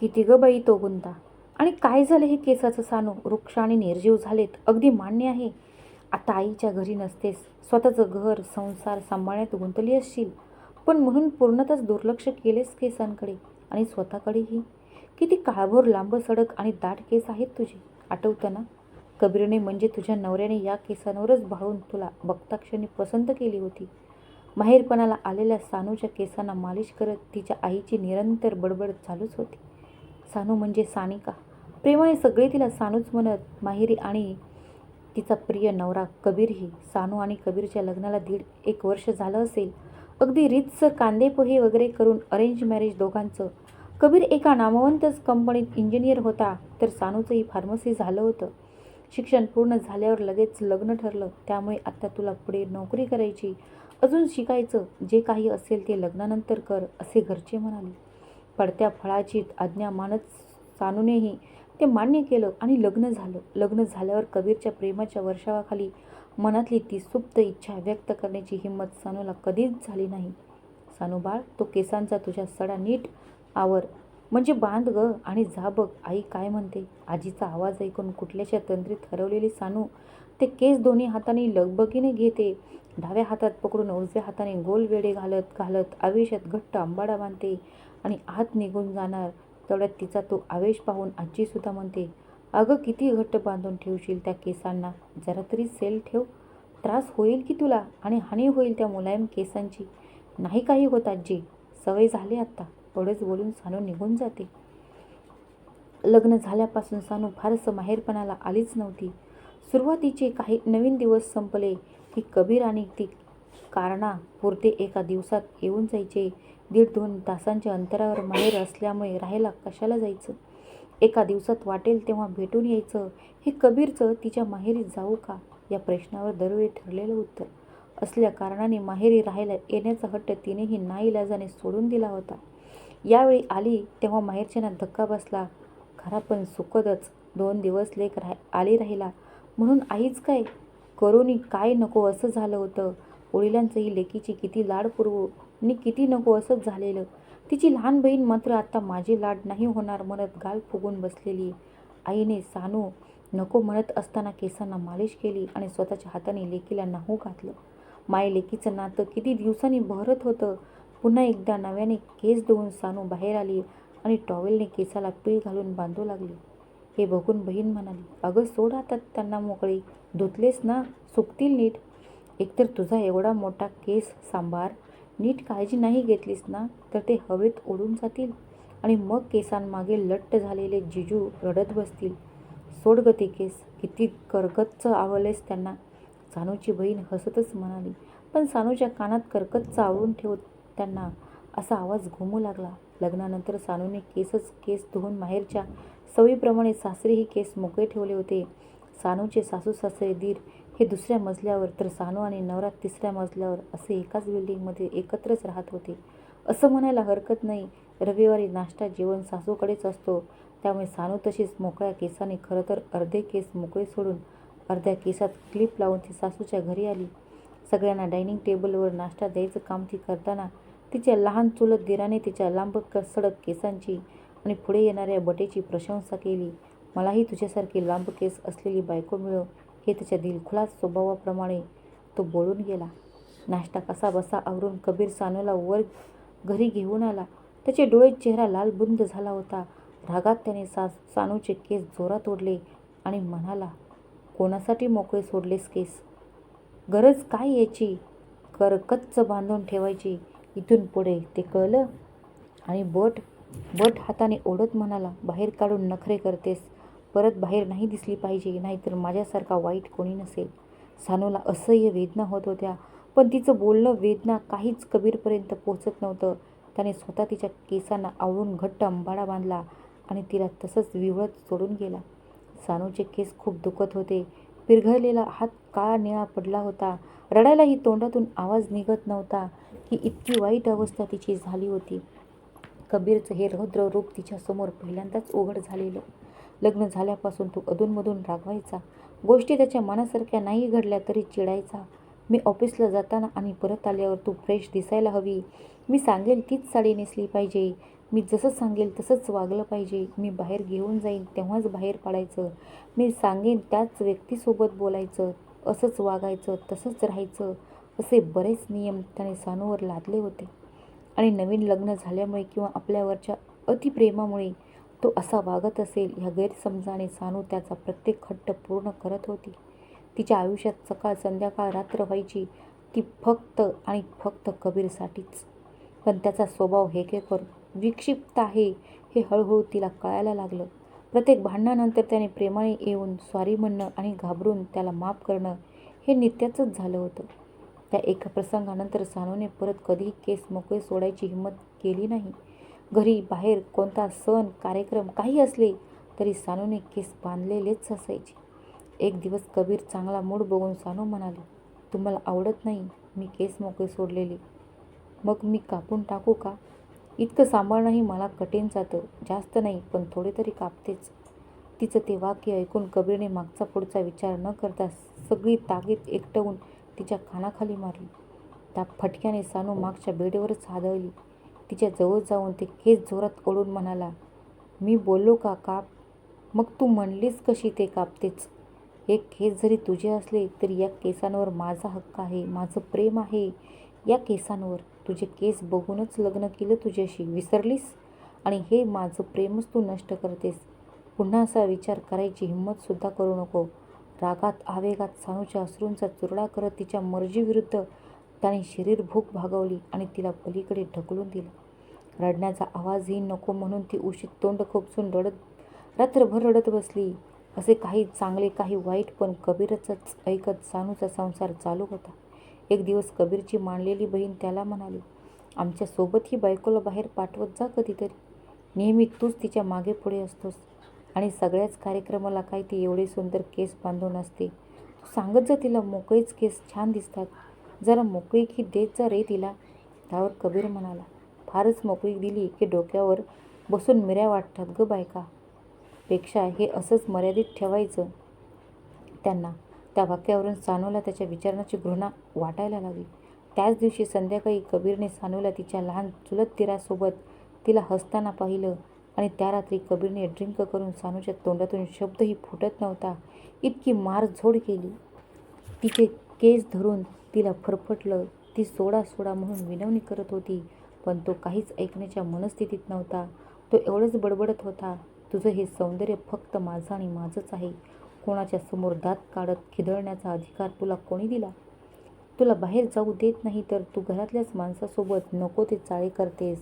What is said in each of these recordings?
किती ग बाई तो गुंता? आणि काय झालं हे केसाचं सानू? वृक्ष आणि निर्जीव झालेत. अगदी मान्य आहे. आता आईच्या घरी नसतेस. स्वतःचं घर संसार सांभाळण्यात गुंतली असशील. पण म्हणून पूर्णतच दुर्लक्ष केलेस केसांकडे. आणि स्वतःकडेही. किती काळभोर लांब सडक आणि दाट केस आहेत तुझे. आठवतं ना? कबीरने म्हणजे तुझ्या नवऱ्याने या केसांवरच भाळून तुला बघता क्षणी पसंत केली होती. माहेरपणाला आलेल्या सानूच्या केसांना मालिश करत तिच्या आईची निरंतर बडबड चालूच होती. सानू म्हणजे सानिका. प्रेमाने सगळे तिला सानूच म्हणत माहेरी आणि तिचा प्रिय नवरा कबीरही सानू आणि कबीरच्या लग्नाला दीड एक वर्ष झालं असेल. अगदी रीतसर कांदे पोहे वगैरे करून अरेंज मॅरेज दोघांचं. कबीर एका नामवंतच कंपनीत इंजिनियर होता तर सानूचंही फार्मसी झालं होतं. शिक्षण पूर्ण झाल्यावर लगेच लग्न ठरलं. त्यामुळे आता तुला पुढे नोकरी करायची. अजून शिकायचं. जे काही असेल ते लग्नानंतर कर असे घरचे म्हणाले. पडत्या फळाची आज्ञा मानत सानूनेही ते मान्य केलं आणि लग्न झालं. लग्न झाल्यावर कबीरच्या प्रेमाच्या वर्षावाखाली मनातली ती सुप्त इच्छा व्यक्त करण्याची हिंमत सानूला कधीच झाली नाही. सानू बाळ तो केसांचा तुझ्या सडा नीट आवर. म्हणजे बांध ग आणि जा बघ. आई काय म्हणते? आजीचा आवाज ऐकून कुठल्याशा तंत्रीत हरवलेली सानू ते केस दोन्ही हाताने लगबगीने घेते. डाव्या हातात पकडून उजव्या हाताने गोल वेडे घालत घालत आवेशात घट्ट आंबाडा बांधते आणि आत निघून जाणार. तेवढ्यात तिचा तो आवेश पाहून आजीसुद्धा म्हणते अगं किती घट्ट बांधून ठेवशील त्या केसांना. जरा तरी सेल ठेव. त्रास होईल की तुला आणि हानी होईल त्या मुलायम केसांची. नाही काही होत आजी. सवय झाली आत्ता थोडेच बोलून सानू निघून जाते. लग्न झाल्यापासून सानू फारसं माहेरपणाला आलीच नव्हती. सुरुवातीचे काही नवीन दिवस संपले की कबीर आणि ती कारणा पुरते एका दिवसात येऊन जायचे. दीड दोन तासांच्या अंतरावर माहेर असल्यामुळे राहायला कशाला जायचं? एका दिवसात वाटेल तेव्हा भेटून यायचं. हे कबीरचं तिच्या माहेरी जाऊ का? या प्रश्नावर दरवेळी ठरलेलं उत्तर असल्या कारणाने माहेरी राहायला येण्याचा हट्ट तिनेही नाईलाजाने सोडून दिला होता. यावेळी आली तेव्हा माहेरच्यांना धक्का बसला. खरा पण सुखदच दोन दिवस लेक राह आली राहिला. म्हणून आईच काय? करोनी काय नको असं झालं होतं? वडिलांचंही लेकीची किती लाड पुरवू आणि किती नको असंच झालेलं? तिची लहान बहीण मात्र आता माझे लाड नाही होणार म्हणत गाल फुगून बसलेली. आईने सानू नको म्हणत असताना केसांना मालिश केली आणि स्वतःच्या हाताने लेकीला नाहू घातलं. माय लेकीचं नातं किती दिवसांनी बहरत होतं. पुन्हा एकदा नव्याने केस धुवून सानू बाहेर आली आणि टॉवेलने केसाला पीळ घालून बांधू लागली. हे बघून बहीण म्हणाली अगं सोड आता त्यांना मोकळी. धुतलेस ना सुकतील नीट. एकतर तुझा एवढा मोठा केस सांभार. नीट काळजी नाही घेतलीस ना तर ते हवेत उडून जातील. आणि मग केसांमागे लट्ट झालेले जिजू रडत बसतील. सोड गती केस किती करगच्च आवळलेस त्यांना. सानूची बहीण हसतच म्हणाली पण सानूच्या कानात करकच्च आवळून ठेवत त्यांना असा आवाज घुमू लागला. लग्नानंतर सानूने केसच केस धुवून माहेरच्या सवयीप्रमाणे सासरेही केस मोकळे ठेवले होते. सानूचे सासू सासरे दीर हे दुसऱ्या मजल्यावर तर सानू आणि नवरा तिसऱ्या मजल्यावर असे एकाच बिल्डिंगमध्ये एकत्रच राहत होते. असं म्हणायला हरकत नाही. रविवारी नाश्ता जेवण सासूकडेच असतो. त्यामुळे सानू तशीच मोकळ्या केसाने खरं तर अर्धे केस मोकळे सोडून अर्ध्या केसात क्लिप लावून ती सासूच्या घरी आली. सगळ्यांना डायनिंग टेबलवर नाश्ता द्यायचं काम ती करताना तिच्या लहान चुलत दिराने तिच्या लांब सडक केसांची आणि पुढे येणाऱ्या बटेची प्रशंसा केली. मलाही तुझ्यासारखी लांब केस असलेली बायको मिळो हे त्याच्या दिलखुलास स्वभावाप्रमाणे तो बोलून गेला. नाश्ता कसा बसा आवरून कबीर सानूला वर घरी घेऊन आला. त्याचे डोळे चेहरा लालबुंद झाला होता. रागात त्याने सा सानूचे केस जोरात ओढले आणि म्हणाला कोणासाठी मोकळे सोडलेस केस? गरज काय याची? करकच्च बांधून ठेवायची. इथून पुढे ते कळलं? आणि बट बट हाताने ओढत म्हणाला बाहेर काढून नखरे करतेस. परत बाहेर नाही दिसली पाहिजे नाहीतर माझ्यासारखा वाईट कोणी नसेल. सानूला असह्य वेदना होत होत्या पण तिचं बोलणं वेदना काहीच कबीरपर्यंत पोचत नव्हतं. त्याने स्वतः तिच्या केसांना आवळून घट्ट अंबाडा बांधला आणि तिला तसंच विवळत सोडून गेला. सानूचे केस खूप दुखत होते. पिरघळलेला हात काळा निळा पडला होता. रडायलाही तोंडातून आवाज निघत नव्हता. ही इतकी वाईट अवस्था तिची झाली होती. कबीरचं हे रौद्र रूप तिच्यासमोर पहिल्यांदाच उघड झालेलं. लग्न झाल्यापासून तो अधूनमधून रागवायचा. गोष्टी त्याच्या मनासारख्या नाही घडल्या तरी चिडायचा. मी ऑफिसला जाताना आणि परत आल्यावर तू फ्रेश दिसायला हवी. मी सांगेल तीच साडी नेसली पाहिजे. मी जसं सांगेल तसंच वागलं पाहिजे. मी बाहेर घेऊन जाईन तेव्हाच बाहेर पाडायचं. मी सांगेन त्याच व्यक्तीसोबत बोलायचं. असंच वागायचं तसंच राहायचं. असे बरेच नियम त्याने सानूवर लादले होते. आणि नवीन लग्न झाल्यामुळे किंवा आपल्यावरच्या अतिप्रेमामुळे तो असा वागत असेल ह्या गैरसमजाने सानू त्याचा प्रत्येक खट्ट पूर्ण करत होती. तिच्या आयुष्यात सकाळ संध्याकाळ रात्र व्हायची ती फक्त आणि फक्त कबीरसाठीच. पण त्याचा स्वभाव हेकेकर विक्षिप्त आहे हे हळूहळू तिला कळायला लागलं. प्रत्येक भांडणानंतर त्याने प्रेमाने येऊन स्वारी म्हणणं आणि घाबरून त्याला माफ करणं हे नित्याचंच झालं होतं. त्या एका प्रसंगानंतर सानूने परत कधीही केस मोकळे सोडायची हिंमत केली नाही. घरी बाहेर कोणता सण कार्यक्रम काही असले तरी सानूने केस बांधलेलेच असायचे. एक दिवस कबीर चांगला मूड बघून सानू म्हणाली तुम्हाला आवडत नाही मी केस मोकळे सोडलेले. मग मी कापून टाकू का? इतकं सांभाळणंही मला कठीण जातं. जास्त नाही पण थोडे तरी कापतेच. तिचं ते वाक्य ऐकून कबीरने मागचा पुढचा विचार न करता सगळी ताकीद एकटवून तिच्या कानाखाली मारली. त्या फटक्याने सानू मागच्या बेडवरच आदळली तिच्या जवळ जाऊन ते केस जोरात ओढून म्हणाला मी बोललो का काप? मग तू म्हणलीस कशी ते कापतेच? एक केस जरी तुझे असले तरी या केसांवर माझा हक्क आहे माझं प्रेम आहे. या केसांवर तुझे केस बघूनच लग्न केलं तुझ्याशी विसरलीस? आणि हे माझं प्रेमच तू नष्ट करतेस. पुन्हा असा विचार करायची हिंमतसुद्धा करू नको. रागात आवेगात सानूच्या अश्रूंचा चुरडा करत तिच्या मर्जीविरुद्ध त्याने शरीर भूक भागवली आणि तिला पलीकडे ढकलून दिला. रडण्याचा आवाजही नको म्हणून ती उशीत तोंड खोपसून रडत रात्रभर रडत बसली. असे काही चांगले काही वाईट पण कबीरचंच ऐकत सानूचा संसार चालू होता. एक दिवस कबीरची मांडलेली बहीण त्याला म्हणाली आमच्यासोबत ही बायकोला बाहेर पाठवत जा कधीतरी. नेहमी तूच तिच्यामागे पुढे असतोस. आणि सगळ्याच कार्यक्रमाला काय ती एवढे सुंदर केस बांधून असते. तू सांगत जा तिला मोकळेच केस छान दिसतात. जरा मोकळी की देत जा रे तिला. त्यावर कबीर म्हणाला. फारच मोकळी दिली की डोक्यावर बसून मिऱ्या वाटतात ग बायका. पेक्षा हे असंच मर्यादित ठेवायचं. त्यांना त्या वाक्यावरून सानूला त्याच्या विचारणाची घृणा वाटायला लागली. त्याच दिवशी संध्याकाळी कबीरने सानूला तिच्या लहान चुलत तिरासोबत तिला हसताना पाहिलं. आणि त्या रात्री कबीरने ड्रिंक करून सानूच्या तोंडातून शब्दही फुटत नव्हता. इतकी मारझोड केली. तिचे केस धरून तिला फरफटलं. ती सोडा सोडा म्हणून विनवणी करत होती पण तो काहीच ऐकण्याच्या मनस्थितीत नव्हता. तो एवढंच बडबडत होता तुझं हे सौंदर्य फक्त माझं आणि माझंच आहे. कोणाच्या समोर दात काढत खिदळण्याचा अधिकार तुला कोणी दिला? तुला बाहेर जाऊ देत नाही तर तू घरातल्याच माणसासोबत नको ते चाळे करतेस.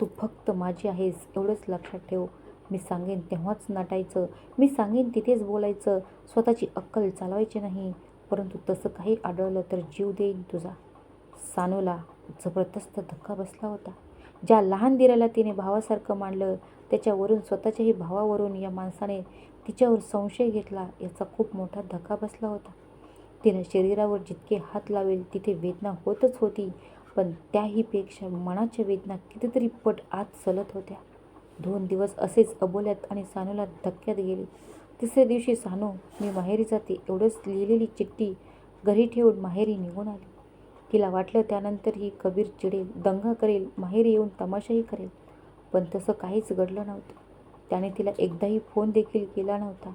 तू फक्त माझी आहेस एवढंच लक्षात ठेव. मी सांगेन तेव्हाच नटायचं. मी सांगेन तिथेच बोलायचं. स्वतःची अक्कल चालवायची नाही. परंतु तसं काही आढळलं तर जीव देईन तुझा. सानूला जबरदस्त धक्का बसला होता. ज्या लहान दिराला तिने भावासारखं मांडलं त्याच्यावरून स्वतःच्याही भावावरून या माणसाने तिच्यावर संशय घेतला याचा खूप मोठा धक्का बसला होता. तिनं शरीरावर जितके हात लावेल तिथे वेदना होतच होती. पण त्याहीपेक्षा मनाच्या वेदना कितीतरी पट आत चलत होत्या. दोन दिवस असेच अबोल्यात आणि सानूला धक्क्यात गेले. तिसऱ्या दिवशी सानू मी माहेरी जाते एवढंच लिहिलेली चिठ्ठी घरी ठेवून माहेरी निघून आली. तिला वाटलं त्यानंतर ही कबीर चिडेल दंगा करेल माहेरी येऊन तमाशाही करेल पण तसं काहीच घडलं नव्हतं. त्याने तिला एकदाही फोन देखील केला नव्हता.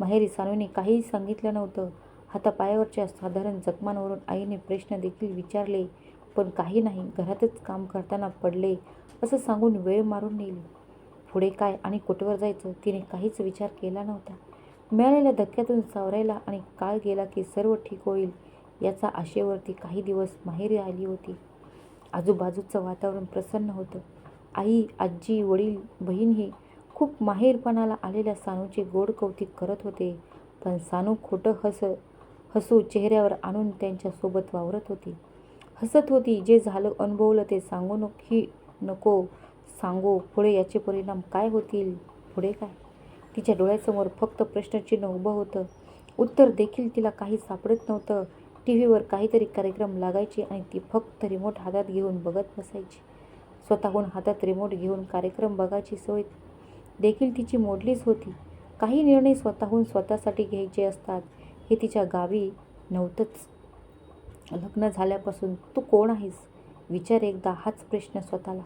माहेरी सानूने काहीही सांगितलं नव्हतं. हातापायावरच्या साधारण जखमांवरून आईने प्रश्न देखील विचारले पण काही नाही. घरातच काम करताना पडले असं सांगून वेळ मारून नेली. पुढे काय आणि कुठवर जायचं तिने काहीच विचार केला नव्हता. मिळालेल्या धक्क्यातून सावरायला आणि काळ गेला की सर्व ठीक होईल याचा आशेवरती काही दिवस माहेरी आली होती. आजूबाजूचं वातावरण प्रसन्न होतं. आई आजी वडील बहीण ही खूप माहेरपणाला आलेल्या सानूचे गोड कौतिक करत होते. पण सानू खोटं हस हसू चेहऱ्यावर आणून त्यांच्यासोबत वावरत होती. हसत होती. जे झालं अनुभवलं ते सांगू नकी नको सांगू. पुढे याचे परिणाम काय होतील? पुढे काय? तिच्या डोळ्यासमोर फक्त प्रश्नचिन्ह उभं होतं. उत्तर देखील तिला काही सापडत नव्हतं. टी व्हीवर काहीतरी कार्यक्रम लागायचे आणि ती फक्त रिमोट हातात घेऊन बघत बसायची. स्वतःहून हातात रिमोट घेऊन कार्यक्रम बघायची सोय देखील तिची मोडलीच होती. काही निर्णय स्वतःहून स्वतःसाठी घ्यायचे असतात. हे तिच्या गावी नव्हतंच. लग्न झाल्यापासून तू कोण आहेस? विचार एकदा हाच प्रश्न स्वतःला.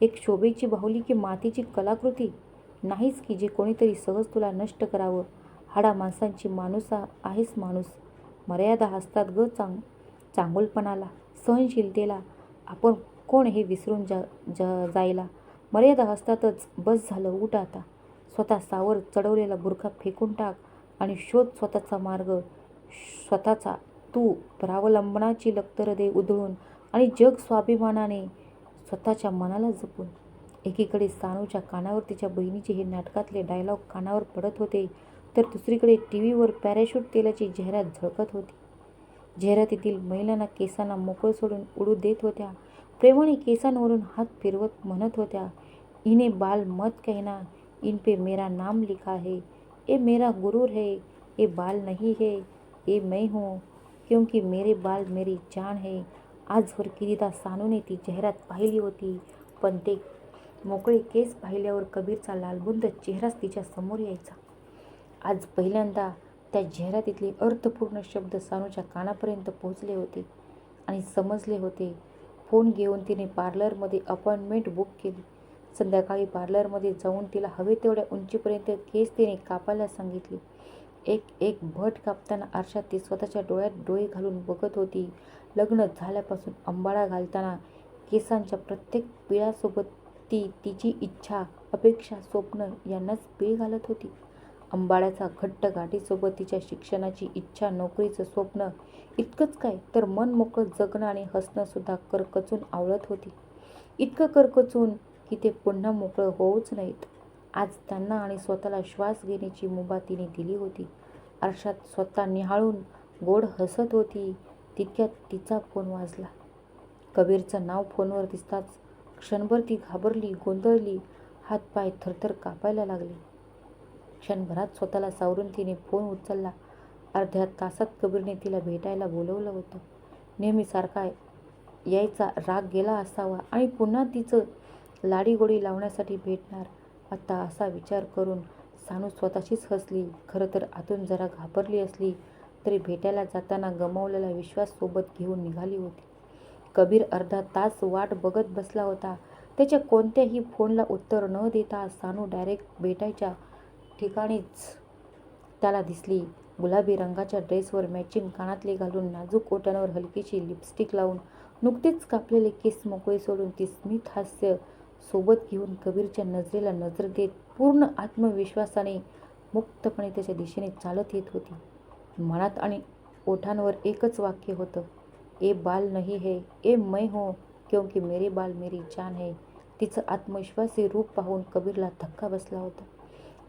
एक शोभेची बाहुली की मातीची कलाकृती? नाहीच की जे कोणीतरी सहज तुला नष्ट करावं. हाडा माणसांची माणूस आहेस माणूस. मर्यादा हसतात ग चांग चांगुलपणाला सहनशीलतेला. आपण कोण हे विसरून जा जा जायला? मर्यादा हसतातच. बस झालं उठ आता. स्वतः सावर चढवलेला बुरखा फेकून टाक आणि शोध स्वतःचा मार्ग. स्वतःचा तू परावलंबनाची लक्तर दे उधळून आणि जग स्वाभिमानाने स्वतःच्या मनाला जपून. एकीकडे सानूच्या कानावर तिच्या बहिणीचे हे नाटकातले डायलॉग कानावर पडत होते तर दुसरीकडे टी व्हीवर पॅराशूट तेलाची जाहिरात झळकत होती. जाहिरातीतील महिलांना केसांना मोकळं सोडून उडू देत होत्या. प्रेमाने केसांवरून हात फिरवत म्हणत होत्या इने बाल मत कहना इन पे मेरा नाम लिखा है. ए मेरा गुरूर है. ये बाल नहीं है. ये मैं हूँ. क्योंकि मेरे बाल मेरी जान है। आजवर कितीदा सानूने ती जाहिरात पाहिली होती पण ते मोकळे केस पाहिल्यावर कबीरचा लालबुंद चेहराच तिच्या समोर यायचा. आज पहिल्यांदा त्या जाहिरातीतले अर्थपूर्ण शब्द सानूच्या कानापर्यंत पोहोचले होते आणि समजले होते. फोन घेऊन तिने पार्लरमध्ये अपॉइंटमेंट बुक केली. संध्याकाळी पार्लरमध्ये जाऊन तिला हवे तेवढ्या उंचीपर्यंत केस तिने कापायला सांगितले. एक एक भट कापताना आरशात ती स्वतःच्या डोळ्यात डोळे घालून बघत होती. लग्न झाल्यापासून अंबाडा घालताना केसांच्या प्रत्येक पिळासोबत ती तिची इच्छा अपेक्षा स्वप्न यांनाच पिळ घालत होती. अंबाड्याचा घट्ट गाठीसोबत तिच्या शिक्षणाची इच्छा नोकरीचं स्वप्न इतकंच काय तर मन मोकळं जगणं आणि हसणंसुद्धा करकचून आवळत होती. इतकं करकचून की ते पुन्हा मोकळं होऊच नाहीत. आज त्यांना आणि स्वतःला श्वास घेण्याची मुभा तिने दिली होती. आरशात स्वतः निहाळून गोड हसत होती. तितक्यात तिचा फोन वाजला. कबीरचं नाव फोनवर दिसताच क्षणभर ती घाबरली गोंधळली हातपाय थरथर कापायला लागले. क्षणभरात स्वतःला सावरून तिने फोन उचलला. अर्ध्या तासात कबीरने तिला भेटायला बोलवलं होतं. नेहमीसारखा यायचा राग गेला असावा आणि पुन्हा तिचं लाडीगोडी लावण्यासाठी भेटणार. आता असा विचार करून सानू स्वतःशीच हसली. खरं तर आतून जरा घाबरली असली तरी भेटायला जाताना गमावलेला विश्वास सोबत घेऊन निघाली होती. कबीर अर्धा तास वाट बघत बसला होता. त्याच्या कोणत्याही फोनला उत्तर न देता सानू डायरेक्ट भेटायच्या ठिकाणीच त्याला दिसली. गुलाबी रंगाच्या ड्रेसवर मॅचिंग कानातले घालून नाजूक ओट्यांवर हलकीशी लिपस्टिक लावून नुकतेच कापलेले केस मोकळे सोडून ती स्मित हास्य सोबत घेऊन कबीरच्या नजरेला नजर देत पूर्ण आत्मविश्वासाने मुक्तपणे त्याच्या दिशेने चालत येत होती. मनात आणि ओठांवर एकच वाक्य होतं ए बाल नहीं है ए मै हो क्योंकि मेरे बाल मेरी जान है. तिचं आत्मविश्वासी रूप पाहून कबीरला धक्का बसला होता.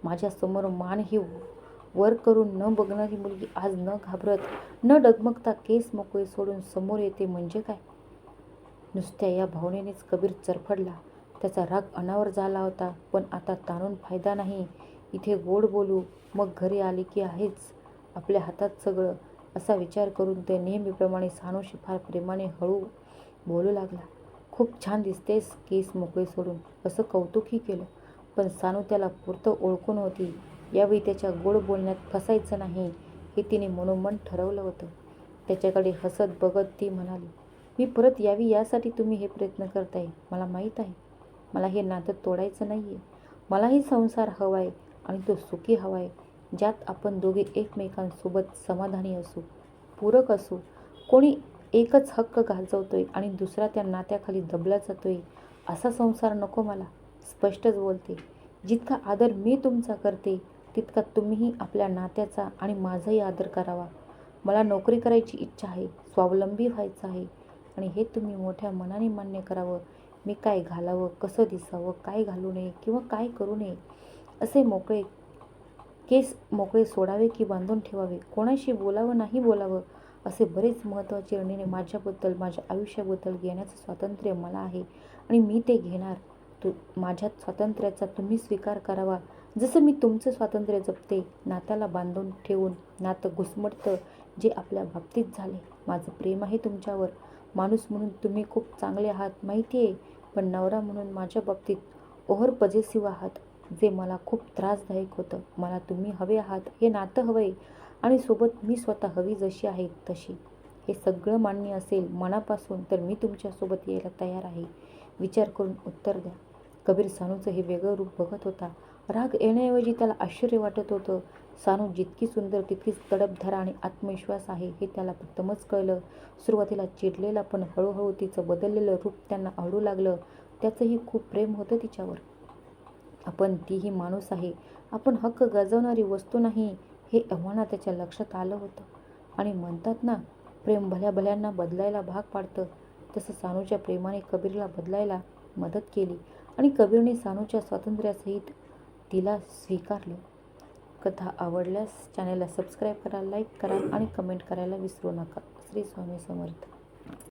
माझ्यासमोर मान ही वर करून न बघणारी मुलगी आज न घाबरत न डगमगता केस मोकळे सोडून समोर येते म्हणजे काय? नुसत्या या भावनेनेच कबीर चरफडला. त्याचा राग अनावर झाला होता. पण आता ताणून फायदा नाही. इथे गोड बोलू मग घरी आले की आहेच आपल्या हातात सगळं असा विचार करून ते नेहमीप्रमाणे सानूशी फार प्रेमाने हळू बोलू लागला. खूप छान दिसतेस केस मोकळे सोडून. असं कौतुकही केलं. पण सानू त्याला पुरतं ओळखून होती. यावेळी त्याच्या गोड बोलण्यात फसायचं नाही हे तिने मनोमन ठरवलं होतं. त्याच्याकडे हसत बघत ती म्हणाली मी परत यावी? यासाठी तुम्ही हे प्रयत्न करताय. मला माहीत आहे. मला हे नातं तोडायचं नाही आहे मलाही संसार हवा आहे आणि तो सुखी हवा आहे ज्यात आपण दोघे एकमेकांसोबत समाधानी असू पूरक असू. कोणी एकच हक्क गाजवतोय आणि दुसरा त्या नात्याखाली दबला जातोय असा संसार नको मला. स्पष्टच बोलते जितका आदर मी तुमचा करते तितका तुम्हीही आपल्या नात्याचा आणि माझाही आदर करावा. मला नोकरी करायची इच्छा आहे स्वावलंबी व्हायचं आहे आणि हे तुम्ही मोठ्या मनाने मान्य करावं मी काय घालावं कसं दिसावं काय घालू नये किंवा काय करू नये असे मोकळे केस मोकळे सोडावे की बांधून ठेवावे? कोणाशी बोलावं नाही बोलावं? असे बरेच महत्त्वाचे निर्णय माझ्याबद्दल माझ्या आयुष्याबद्दल घेण्याचं स्वातंत्र्य मला आहे आणि मी ते घेणार. तू माझ्या स्वातंत्र्याचा तुम्ही स्वीकार करावा. जसं मी तुमचं स्वातंत्र्य जपते नात्याला बांधून ठेवून नातं घुसमटतं जे आपल्या बाबतीत झाले. माझं प्रेम आहे तुमच्यावर. माणूस म्हणून तुम्ही खूप चांगले आहात माहिती आहे पण नवरा म्हणून माझ्या बाबतीत ओव्हर पजेसिव्ह आहात जे मला खूप त्रासदायक होतं. मला तुम्ही हवे आहात हे नातं हवं आहे आणि सोबत मी स्वतः हवी जशी आहे तशी. हे सगळं मान्य असेल मनापासून तर मी तुमच्यासोबत यायला तयार आहे. विचार करून उत्तर द्या. कबीर सानूचं हे वेगळं रूप बघत होता. राग येण्याऐवजी त्याला आश्चर्य वाटत होतं. सानू जितकी सुंदर तितकीच तडपधार आणि आत्मविश्वास आहे हे त्याला प्रथमच कळलं. सुरुवातीला चिडलेला पण हळूहळू तिचं बदललेलं रूप त्यांना आवडू लागलं. त्याचंही खूप प्रेम होतं तिच्यावर. आपण तीही माणूस आहे. आपण हक्क गाजवणारी वस्तू नाही हे एव्हाना त्याच्या लक्षात आलं होतं. आणि म्हणतात ना प्रेम भल्या भल्यांना बदलायला भाग पाडतं. तसं सानूच्या प्रेमाने कबीरला बदलायला मदत केली. आणि कबीरने सानूच्या स्वातंत्र्यासहित तिला स्वीकारलं. कथा आवडल्यास चॅनलला सबस्क्राईब करा लाईक करा आणि कमेंट करायला विसरू नका. श्री स्वामी समर्थ.